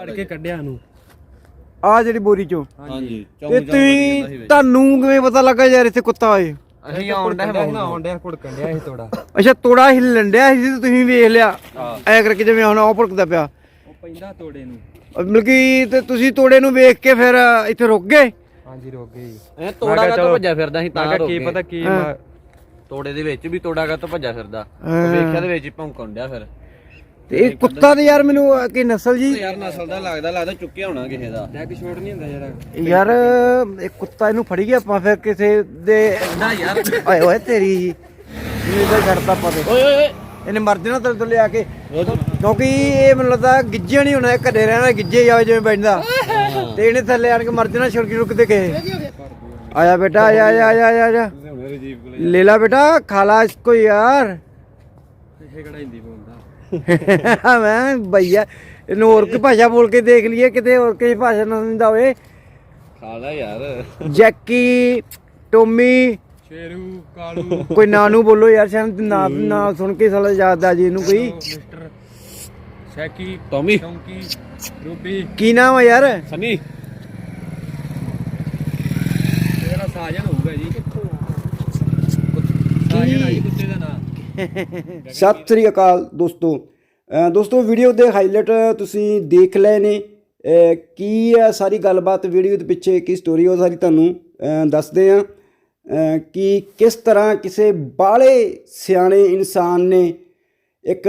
ਫੜ ਕੇ ਕੱਢਿਆ ਨੂੰ ਆ ਜਿਹੜੀ ਬੋਰੀ ਚੋਂ। ਹਾਂਜੀ ਤੇ ਤੁਸੀਂ ਤੁਹਾਨੂੰ ਕਿਵੇਂ ਪਤਾ ਲੱਗਾ ਯਾਰ ਇੱਥੇ ਕੁੱਤਾ ਏ ਅਸੀਂ ਆਉਣ ਡਿਆ ਨਾ ਆਉਣ ਡਿਆ ਕੁੜਕਣ ਡਿਆ ਸੀ ਤੋੜਾ ਅੱਛਾ ਤੋੜਾ ਹਿੱਲਣ ਡਿਆ ਸੀ ਤੇ ਤੁਸੀਂ ਵੇਖ ਲਿਆ। ਐ ਕਰਕੇ ਜਿਵੇਂ ਹੁਣ ਉਹ ਭੁੜਕਦਾ ਪਿਆ। ਉਹ ਪੈਂਦਾ ਤੋੜੇ ਨੂੰ। ਮਤਲਬ ਕਿ ਤੇ ਤੁਸੀਂ ਤੋੜੇ ਨੂੰ ਵੇਖ ਕੇ ਫਿਰ ਇੱਥੇ ਰੁਕ ਗਏ? ਹਾਂਜੀ ਰੁਕ ਗਏ ਇਹ ਤੋੜਾ ਕਾ ਤੋਂ ਭੱਜਿਆ ਫਿਰਦਾ ਸੀ ਮੈਂ ਤਾਂ ਕਿਹਾ ਕੀ ਪਤਾ ਕੀ ਮਾ- ਤੋੜੇ ਦੇ ਵਿੱਚ ਵੀ ਤੋੜਾ ਕਾ ਤੋਂ ਭੱਜਿਆ ਫਿਰਦਾ। ਹਾਂ। ਵੇਖਿਆ ਦੇ ਵਿੱਚ ਹੀ ਭੌਂਕਣ ਡਿਆ ਫਿਰ। ਤੇ ਇਹ ਕੁੱਤਾ ਤੇ ਯਾਰ ਮੈਨੂੰ ਅਹ, ਕੀ ਨਸਲ ਜੀ? ਯਾਰ ਨਸਲ ਦਾ ਲੱਗਦਾ ਲੱਗਦਾ ਚੁੱਕਿਆ ਹੋਣਾ ਕਿਸੇ ਦਾ। ਡੈਗ ਸ਼ੋਟ ਨਹੀਂ ਹੁੰਦਾ ਜਿਹੜਾ ਯਾਰ ਇਹ ਕੁੱਤਾ ਇਹਨੂੰ ਫੜੀ ਗਿਆ ਆਪਾਂ ਫਿਰ ਕਿਸੇ ਦੇ ਨਾ ਯਾਰ। ਓਏ ਓਏ ਤੇਰੀ ਇਹਨੂੰ ਇਧਰ ਛੱਡਤਾ ਆਪਾਂ ਤੇ। ਓਏ ਓਏ ਇਹਨੇ ਮਰ ਜਾਣਾ ਤੇਰੇ ਤੋਂ ਲਿਆ ਕੇ। ਕਿਉਂਕਿ ਇਹ ਮੈਨੂੰ ਲੱਗਦਾ ਗਿੱਜੇ ਨਹੀਂ ਹੋਣਾ ਇਹ ਘਰੇ ਰਹਿਣਾ ਗਿੱਜੇ ਜਾਵੇ ਜਿਵੇਂ ਬੈਠਦਾ। ਤੇ ਇਹਨੇ ਥੱਲੇ ਆਣ ਕੇ ਮਰ ਜਾਣਾ ਛੁੜਕੀ ਰੁਕ ਤੇ ਕੇ ਆਇਆ ਬੇਟਾ ਆਇਆ ਆਇਆ ਆਇਆ ਆਇਆ, ਆਇਆ। ਲੈ ਲਾ ਬੇਟਾ ਖਾ ਲਾ ਇਸਕੋ ਯਾਰ। ਇਹ ਕਿਹੜਾ ਹਿੰਦੀ ਬੋਲਦਾ? ਮੈਂ ਭਈਆ ਇਹਨੂੰ ਹੋਰ ਕੋਈ ਭਾਸ਼ਾ ਬੋਲ ਕੇ ਦੇਖ ਲਈਏ ਕਿਤੇ ਹੋਰ ਕਿਸੇ ਭਾਸ਼ਾ ਨਾ ਦਿੰਦਾ ਹੋਵੇ ਖਾ ਲੈ ਯਾਰ। Jackie Tommy Sheru Kalu. ਕੋਈ ਨਾਂ ਨੂੰ ਬੋਲੋ ਯਾਰ ਸ਼ਾਇਦ ਨਾ ਨਾ ਸੁਣ ਕੇ ਸਾਲਾ ਯਾਦ ਆ ਜੀ ਇਹਨੂੰ ਕੋਈ। Mister Shaky Tommy. ਚੌਂਕੀ ਰੂਬੀ। ਕੀ ਨਾਮ ਆ ਯਾਰ? ਸਨੀ। ਇਹਦਾ ਸਾਜਨ ਹੋਊਗਾ ਜੀ। ਸਾਜਨ ਆ ਜੀ। ਕੁੱਤੇ ਦਾ ਨਾਂ ਸਤਿ ਸ੍ਰੀ ਅਕਾਲ ਦੋਸਤੋ। ਦੋਸਤੋ ਵੀਡੀਓ ਦੇ ਹਾਈਲਾਈਟ ਤੁਸੀਂ ਦੇਖ ਲਏ ਨੇ। ਕੀ ਹੈ ਸਾਰੀ ਗੱਲਬਾਤ ਵੀਡੀਓ ਦੇ ਪਿੱਛੇ, ਕੀ ਸਟੋਰੀ ਉਹ ਸਾਰੀ ਤੁਹਾਨੂੰ ਦੱਸਦੇ ਆ। ਕਿ ਕਿਸ ਤਰ੍ਹਾਂ ਕਿਸੇ ਬਾਲੇ ਸਿਆਣੇ ਇਨਸਾਨ ਨੇ ਇੱਕ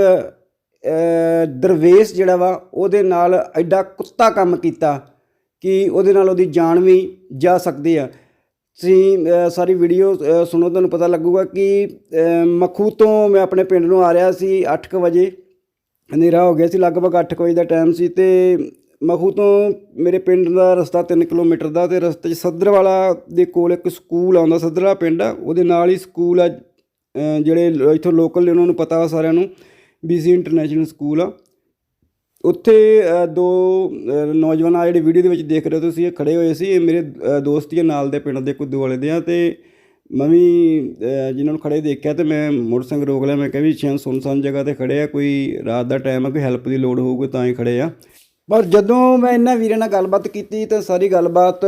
ਦਰਵੇਸ਼ ਜਿਹੜਾ ਵਾ, ਉਹਦੇ ਨਾਲ ਐਡਾ ਕੁੱਤਾ ਕੰਮ ਕੀਤਾ ਕਿ ਉਹਦੇ ਨਾਲ ਉਹਦੀ ਜਾਨ ਵੀ ਜਾ ਸਕਦੀ ਆ। ਤੁਸੀਂ ਸਾਰੀ ਵੀਡੀਓ ਸੁਣੋ, ਤੁਹਾਨੂੰ ਪਤਾ ਲੱਗੂਗਾ ਕਿ ਮਖੂ ਤੋਂ ਮੈਂ ਆਪਣੇ ਪਿੰਡ ਨੂੰ ਆ ਰਿਹਾ ਸੀ 8:00 ਵਜੇ। ਹਨੇਰਾ ਹੋ ਗਿਆ ਸੀ, ਲਗਭਗ 8:00 ਵਜੇ ਦਾ ਟਾਈਮ ਸੀ ਤੇ ਮਖੂ ਤੋਂ ਮੇਰੇ ਪਿੰਡ ਦਾ ਰਸਤਾ 3 ਕਿਲੋਮੀਟਰ ਦਾ ਤੇ ਰਸਤੇ 'ਚ ਸੱਦਰਵਾਲਾ ਦੇ ਕੋਲ ਇੱਕ ਸਕੂਲ ਆਉਂਦਾ ਸੱਦਰਵਾਲਾ ਪਿੰਡ ਆ, ਉਹਦੇ ਨਾਲ ਹੀ ਸਕੂਲ ਆ ਜਿਹੜੇ ਇੱਥੋਂ ਲੋਕਲ ਨੇ, ਉਹਨਾਂ ਨੂੰ ਪਤਾ ਵਾ ਸਾਰਿਆਂ ਨੂੰ ਬੀਸੀ ਇੰਟਰਨੈਸ਼ਨਲ ਸਕੂਲ ਆ। ਉੱਥੇ ਦੋ ਨੌਜਵਾਨ ਆ ਜਿਹੜੇ ਵੀਡੀਓ ਦੇ ਵਿੱਚ ਦੇਖ ਰਹੇ ਹੋ ਤੁਸੀਂ, ਇਹ ਖੜੇ ਹੋਏ ਸੀ, ਇਹ ਮੇਰੇ ਦੋਸਤ ਹੀ ਆ ਨਾਲ ਦੇ ਪਿੰਡ ਦੇ ਕੁੱਦੂ ਵਾਲੇ ਦੇ ਆ ਤੇ ਮੈਂ ਵੀ ਜਿਨ੍ਹਾਂ ਨੂੰ ਖੜੇ ਦੇਖਿਆ ਤੇ ਮੈਂ ਮੋਟਰਸਾਈਕਲ ਰੋਕ ਲਿਆ, ਮੈਂ ਕਿਹਾ ਵੀ ਸ਼ਾਇਦ ਸੁਨਸਾਨ ਜਗ੍ਹਾ ਤੇ ਖੜੇ ਆ, ਕੋਈ ਰਾਤ ਦਾ ਟਾਈਮ ਆ, ਕੋਈ ਹੈਲਪ ਦੀ ਲੋੜ ਹੋਊਗੀ ਤਾਂ ਹੀ ਖੜੇ ਆ। ਪਰ ਜਦੋਂ ਮੈਂ ਇਹਨਾਂ ਵੀਰਾਂ ਨਾਲ ਗੱਲਬਾਤ ਕੀਤੀ ਤਾਂ ਸਾਰੀ ਗੱਲਬਾਤ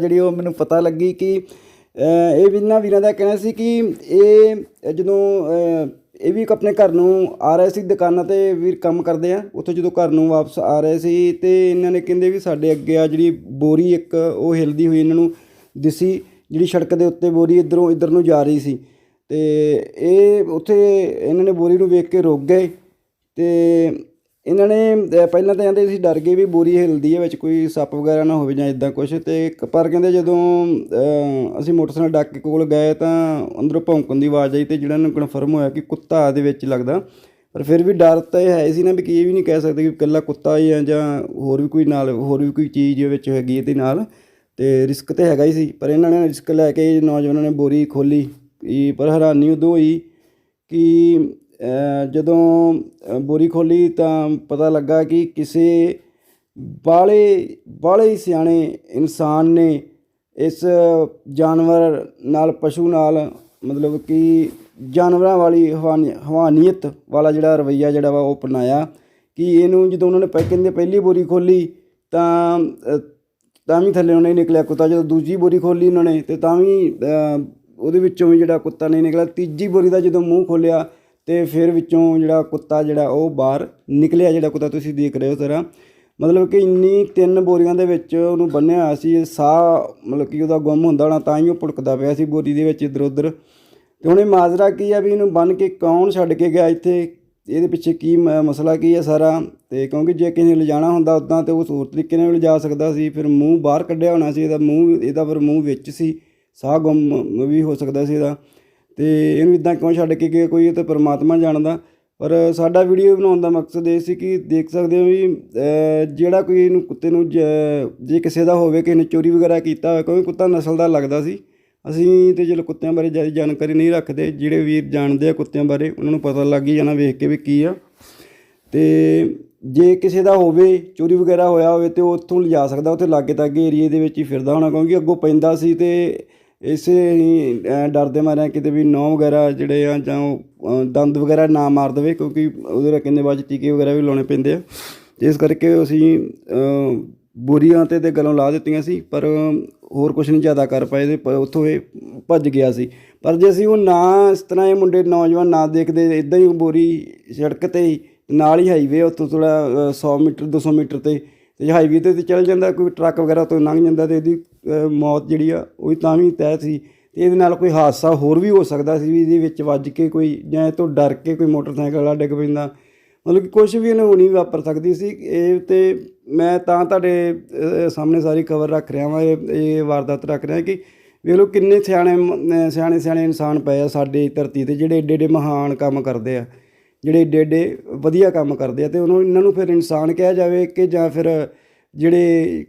ਜਿਹੜੀ ਉਹ ਮੈਨੂੰ ਪਤਾ ਲੱਗੀ ਕਿ ਇਹ ਵੀ ਇਹਨਾਂ ਵੀਰਾਂ ਦਾ ਕਹਿਣਾ ਸੀ ਕਿ ਇਹ ਜਦੋਂ ਇਹ ਵੀ ਆਪਣੇ ਘਰ ਨੂੰ ਆ ਰਹੇ ਸੀ ਦੁਕਾਨਾਂ ਤੇ ਵੀਰ ਕੰਮ ਕਰਦੇ ਆ। ਉੱਥੋਂ ਜਦੋਂ ਘਰ ਨੂੰ ਵਾਪਸ ਆ ਰਹੇ ਸੀ ਤੇ ਇਹਨਾਂ ਨੇ ਕਹਿੰਦੇ ਵੀ ਸਾਡੇ ਅੱਗੇ ਆ ਜਿਹੜੀ ਬੋਰੀ ਇੱਕ, ਉਹ ਹਿਲਦੀ ਹੋਈ ਇਹਨਾਂ ਨੂੰ ਦਿਸੀ, ਜਿਹੜੀ ਸੜਕ ਦੇ ਉੱਤੇ ਬੋਰੀ ਇਧਰੋਂ, ਇਧਰ ਨੂੰ ਜਾ ਰਹੀ ਸੀ। ਤੇ ਇਹ ਉੱਥੇ ਇਹਨਾਂ ਨੇ ਬੋਰੀ ਨੂੰ ਵੇਖ ਕੇ ਰੁਕ ਗਏ ਤੇ ਇਹਨਾਂ ਨੇ ਪਹਿਲਾਂ ਤਾਂ ਕਹਿੰਦੇ ਸੀ ਡਰ ਗਏ ਵੀ ਬੋਰੀ ਹਿਲਦੀ ਹੈ ਵਿੱਚ, ਕੋਈ ਸੱਪ ਵਗੈਰਾ ਨਾ ਹੋਵੇ ਜਾਂ ਇਦਾਂ ਕੁਝ ਤੇ ਇੱਕ- ਪਰ ਕਹਿੰਦੇ ਜਦੋਂ ਅਸੀਂ ਮੋਟਰਸਾਈਕਲ ਡਾਕੇ ਕੋਲ ਗਏ ਤਾਂ ਅੰਦਰੋਂ ਭੌਂਕਣ ਦੀ ਆਵਾਜ਼ ਆਈ ਤੇ ਜਿਹੜਾ ਨੂੰ ਕਨਫਰਮ ਹੋਇਆ ਕਿ ਕੁੱਤਾ ਦੇ ਵਿੱਚ ਲੱਗਦਾ। ਪਰ ਫਿਰ ਵੀ ਡਰ ਤਾਂ ਇਹ ਹੈ ਸੀ ਨਾ ਵੀ ਕਿ ਇਹ ਵੀ ਨਹੀਂ ਕਹਿ ਸਕਦੇ ਕਿ ਇਕੱਲਾ ਕੁੱਤਾ ਹੀ ਹੈ ਜਾਂ ਹੋਰ ਵੀ ਕੋਈ ਨਾਲ, ਹੋਰ ਵੀ ਕੋਈ ਚੀਜ਼ ਵਿੱਚ ਹੈਗੀ ਇਹਦੇ ਨਾਲ, ਤੇ ਰਿਸਕ ਤੇ ਹੈਗਾ ਹੀ ਸੀ। ਪਰ ਇਹਨਾਂ ਨੇ ਰਿਸਕ ਲੈ ਕੇ ਨੌਜਵਾਨਾਂ ਨੇ ਬੋਰੀ ਖੋਲੀ ਪਰ ਹੈਰਾਨੀ ਉਦੋਂ ਹੋਈ ਕਿ ਜਦੋਂ ਬੋਰੀ ਖੋਲੀ ਤਾਂ ਪਤਾ ਲੱਗਾ ਕਿ ਕਿਸੇ ਬਾਲੇ ਬਾਲੇ ਸਿਆਣੇ ਇਨਸਾਨ ਨੇ ਇਸ ਜਾਨਵਰ ਨਾਲ, ਪਸ਼ੂ ਨਾਲ, ਮਤਲਬ ਕਿ ਜਾਨਵਰਾਂ ਵਾਲੀ ਹਵਾਨੀ- ਹਵਾਨੀਅਤ ਵਾਲਾ ਜਿਹੜਾ ਰਵਈਆ ਜਿਹੜਾ ਵਾ ਉਹ ਅਪਣਾਇਆ ਕਿ ਇਹਨੂੰ ਜਦੋਂ ਉਹਨਾਂ ਨੇ ਪਹਿ ਕਹਿੰਦੇ ਪਹਿਲੀ ਬੋਰੀ ਖੋਲੀ ਤਾਂ ਤਾਂ ਵੀ ਥੱਲੇ ਉਹਨੇ ਨਿਕਲਿਆ ਕੁੱਤਾ, ਜਦੋਂ ਦੂਜੀ ਬੋਰੀ ਖੋਲੀ ਉਹਨਾਂ ਨੇ ਤੇ ਤਾਂ ਵੀ ਉਹਦੇ ਵਿੱਚੋਂ ਵੀ ਜਿਹੜਾ ਕੁੱਤਾ ਨਹੀਂ ਨਿਕਲਿਆ, ਤੀਜੀ ਬੋਰੀ ਦਾ ਜਦੋਂ ਮੂੰਹ ਖੋਲਿਆ ਤੇ ਫਿਰ ਵਿੱਚੋਂ ਜਿਹੜਾ ਕੁੱਤਾ ਜਿਹੜਾ ਉਹ ਬਾਹਰ ਨਿਕਲਿਆ, ਜਿਹੜਾ ਕੁੱਤਾ ਤੁਸੀਂ ਦੇਖ ਰਹੇ ਹੋ ਜ਼ਰਾ। ਮਤਲਬ ਕਿ ਇੰਨੀ ਤਿੰਨ ਬੋਰੀਆਂ ਦੇ ਵਿੱਚ ਉਹਨੂੰ ਬੰਨਿਆ ਹੋਇਆ ਸੀ, ਸਾਹ ਮਤਲਬ ਕਿ ਉਹਦਾ ਗੁੰਮ ਹੁੰਦਾ ਹੋਣਾ, ਤਾਂ ਹੀ ਉਹ ਭੁੜਕਦਾ ਪਿਆ ਸੀ ਬੋਰੀ ਦੇ ਵਿੱਚ ਇੱਧਰ ਉੱਧਰ। ਤੇ ਹੁਣ ਇਹ ਮਾਜਰਾ ਕੀ ਆ ਵੀ ਇਹਨੂੰ ਬੰਨ ਕੇ ਕੌਣ ਛੱਡ ਕੇ ਗਿਆ ਇੱਥੇ? ਇਹਦੇ ਪਿੱਛੇ ਕੀ ਮਸਲਾ ਕੀ ਹੈ ਸਾਰਾ? ਤੇ ਕਿਉਂਕਿ ਜੇ ਕਿਸੇ ਨੇ ਲਿਜਾਣਾ ਹੁੰਦਾ ਉਦਾਂ ਤੇ ਉਹ ਹੋਰ ਤਰੀਕੇ ਨਾਲ ਲਿਜਾ ਸਕਦਾ ਸੀ, ਫਿਰ ਮੂੰਹ ਬਾਹਰ ਕੱਢਿਆ ਹੋਣਾ ਸੀ, ਇਹਦਾ ਮੂੰਹ, ਇਹਦਾ ਫਿਰ ਮੂੰਹ ਵਿੱਚ ਸੀ, ਸਾਹ ਗੁੰਮ ਵੀ ਹੋ ਸਕਦਾ ਸੀ ਇਹਦਾ। ਤੇ ਇਹਨੂੰ ਇਦਾਂ ਕਿਉਂ ਛੱਡ ਕੇ ਗਿਆ ਕੋਈ ਇਹ ਤਾਂ ਪਰਮਾਤਮਾ ਜਾਣਦਾ। ਪਰ ਸਾਡਾ ਵੀਡੀਓ ਬਣਾਉਣ ਦਾ ਮਕਸਦ ਇਹ ਸੀ ਕਿ ਦੇਖ ਸਕਦੇ ਹੋ ਵੀ ਜਿਹੜਾ ਕੋਈ ਇਹਨੂੰ ਕੁੱਤੇ ਨੂੰ ਜੇ ਕਿਸੇ ਦਾ ਹੋਵੇ ਕਿ ਇਹਨੇ ਚੋਰੀ ਵਗੈਰਾ ਕੀਤਾ ਹੋਵੇ, ਕਿਉਂਕਿ ਕੁੱਤਾ ਨਸਲ ਦਾ ਲੱਗਦਾ ਸੀ। ਅਸੀਂ ਤੇ ਚਲੋ ਕੁੱਤਿਆਂ ਬਾਰੇ ਜ਼ਿਆਦਾ ਜਾਣਕਾਰੀ ਨਹੀਂ ਰੱਖਦੇ। ਜਿਹੜੇ ਵੀਰ ਜਾਣਦੇ ਆ ਕੁੱਤਿਆਂ ਬਾਰੇ, ਉਹਨਾਂ ਨੂੰ ਪਤਾ ਲੱਗ ਹੀ ਜਾਣਾ ਵੇਖ ਕੇ ਵੀ ਕੀ ਆ। ਤੇ ਜੇ ਕਿਸੇ ਦਾ ਹੋਵੇ, ਚੋਰੀ ਵਗੈਰਾ ਹੋਇਆ ਹੋਵੇ ਤੇ ਉਹ ਉੱਥੋਂ ਲਿਜਾ ਸਕਦਾ, ਉੱਥੇ ਲਾਗੇ ਤਾਗੇ ਏਰੀਏ ਦੇ ਵਿੱਚ ਹੀ ਫਿਰਦਾ ਹੋਣਾ, ਕਿਉਂਕਿ ਅੱਗੋਂ ਪੈਂਦਾ ਸੀ ਤੇ ਇਸੇ ਹੀ ਅਹ, ਡਰ ਦੇ ਮਾਰਿਆਂ ਕਿਤੇ ਵੀ ਨਹੁੰ ਵਗੈਰਾ ਜਿਹੜੇ ਆ ਜਾਂ ਉਹ, ਦੰਦ ਵਗੈਰਾ ਨਾ ਮਾਰ ਦੇਵੇ ਕਿਉਂਕਿ ਉਹਦੇ ਨਾਲ ਕਹਿੰਦੇ ਬਾਅਦ 'ਚ ਟੀਕੇ ਵਗੈਰਾ ਵੀ ਲਾਉਣੇ ਪੈਂਦੇ ਆ। ਇਸ ਕਰਕੇ ਅਸੀਂ ਬੋਰੀਆਂ ਤੇ ਤੇ ਗਲੋਂ ਲਾ ਦਿੱਤੀਆਂ ਸੀ ਪਰ ਹੋਰ ਕੁਝ ਨਹੀਂ ਜ਼ਿਆਦਾ ਕਰ ਪਾਏ ਤੇ ਉੱਥੋਂ ਇਹ ਭੱਜ ਗਿਆ ਸੀ। ਪਰ ਜੇ ਅਸੀਂ ਉਹ ਨਾ ਇਸ ਤਰ੍ਹਾਂ ਇਹ ਮੁੰਡੇ ਨੌਜਵਾਨ ਨਾ ਦੇਖਦੇ ਇਦਾਂ ਹੀ ਬੋਰੀ ਸੜਕ ਤੇ ਨਾਲ ਹੀ ਹਾਈਵੇ ਉੱਥੋਂ ਥੋੜਾ 100 ਮੀਟਰ 200 ਮੀਟਰ ਤੇ ਤੇ ਹਾਈਵੇ ਤੇ ਚੱਲ ਜਾਂਦਾ, ਕੋਈ ਟਰੱਕ ਵਗੈਰਾ ਤੋਂ ਲੰਘ ਜਾਂਦਾ ਤੇ ਇਹਦੀ ਮੌਤ ਜਿਹੜੀ ਆ, ਉਹ ਵੀ ਤਾਂ ਵੀ ਤੈਅ ਸੀ। ਤੇ ਇਹਦੇ ਨਾਲ ਕੋਈ ਹਾਦਸਾ ਹੋਰ ਵੀ ਹੋ ਸਕਦਾ ਸੀ ਵੀ ਇਹਦੇ ਵਿੱਚ ਵੱਜ ਕੇ ਕੋਈ, ਜਾਂ ਇਹ ਤੋਂ ਡਰ ਕੇ ਕੋਈ ਮੋਟਰਸਾਈਕਲ ਵਾਲਾ ਡਿੱਗ ਪੈਂਦਾ। ਮਤਲਬ ਕਿ ਕੁਝ ਵੀ ਇਹਨੂੰ ਨਹੀਂ ਵਾਪਰ ਸਕਦੀ ਸੀ। ਇਹ ਤੇ ਮੈਂ ਤਾਂ ਤੁਹਾਡੇ ਸਾਹਮਣੇ ਸਾਰੀ ਖਬਰ ਰੱਖ ਰਿਹਾ ਵਾਂ, ਇਹ ਵਾਰਦਾਤ ਰੱਖ ਰਿਹਾ ਕਿ ਵੇਖ ਲਓ ਕਿੰਨੇ ਸਿਆਣੇ ਸਿਆਣੇ ਸਿਆਣੇ ਇਨਸਾਨ ਪਏ ਆ ਸਾਡੇ ਧਰਤੀ ਤੇ, ਜਿਹੜੇ ਏਡੇ ਏਡੇ ਮਹਾਨ ਕੰਮ ਕਰਦੇ ਆ। ਜਿਹੜੇ ਏਡੇ ਏਡੇ ਵਧੀਆ ਕੰਮ ਕਰਦੇ ਆ ਤੇ ਉਹਨੂੰ ਇਹਨਾਂ ਨੂੰ ਫਿਰ ਇਨਸਾਨ ਕਿਹਾ ਜਾਵੇ ਕਿ ਜਾਂ ਫਿਰ ਜਿਹੜੇ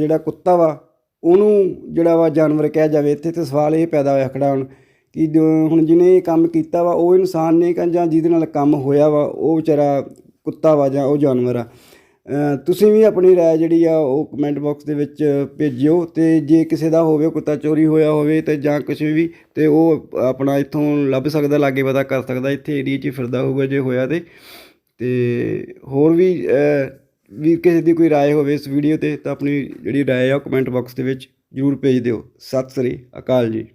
ਜਿਹੜਾ ਕੁੱਤਾ ਵਾ, ਉਹਨੂੰ ਜਿਹੜਾ ਵਾ ਜਾਨਵਰ ਕਿਹਾ ਜਾਵੇ, ਇੱਥੇ ਤੇ ਸਵਾਲ ਇਹ ਪੈਦਾ ਹੋਇਆ ਖੜਾ ਹੁਣ ਕਿ ਜੋ ਹੁਣ ਜਿਹਨੇ ਇਹ ਕੰਮ ਕੀਤਾ ਵਾ, ਉਹ ਇਨਸਾਨ ਨੇ ਕਿ ਜਾਂ ਜਿਹਦੇ ਨਾਲ ਕੰਮ ਹੋਇਆ ਵਾ, ਉਹ ਵਿਚਾਰਾ ਕੁੱਤਾ ਵਾ ਜਾਂ ਉਹ ਜਾਨਵਰ ਆ। ਤੁਸੀਂ ਵੀ ਆਪਣੀ ਰਾਏ ਜਿਹੜੀ ਆ ਉਹ ਕਮੈਂਟ ਬਾਕਸ ਦੇ ਵਿੱਚ ਭੇਜਿਓ ਤੇ ਜੇ ਕਿਸੇ ਦਾ ਹੋਵੇ ਕੁੱਤਾ ਚੋਰੀ ਹੋਇਆ ਹੋਵੇ ਤੇ ਜਾਂ ਕੁਝ ਵੀ, ਤੇ ਉਹ ਆਪਣਾ ਇੱਥੋਂ ਲੱਭ ਸਕਦਾ, ਲਾਗੇ ਪਤਾ ਕਰ ਸਕਦਾ, ਇੱਥੇ ਏਰੀਆ 'ਚ ਹੀ ਫਿਰਦਾ ਹੋਊਗਾ ਜੇ ਹੋਇਆ ਤੇ। ਤੇ ਹੋਰ ਵੀ ਵੀ ਕਿਸੇ ਦੀ ਕੋਈ ਰਾਏ ਹੋਵੇ ਇਸ ਵੀਡੀਓ ਤੇ ਤਾਂ ਆਪਣੀ ਜਿਹੜੀ ਰਾਏ ਆ ਉਹ ਕਮੈਂਟ ਬਾਕਸ ਦੇ ਵਿੱਚ ਜ਼ਰੂਰ ਭੇਜ ਦਿਓ। ਸਤਿ ਸ੍ਰੀ ਅਕਾਲ ਜੀ।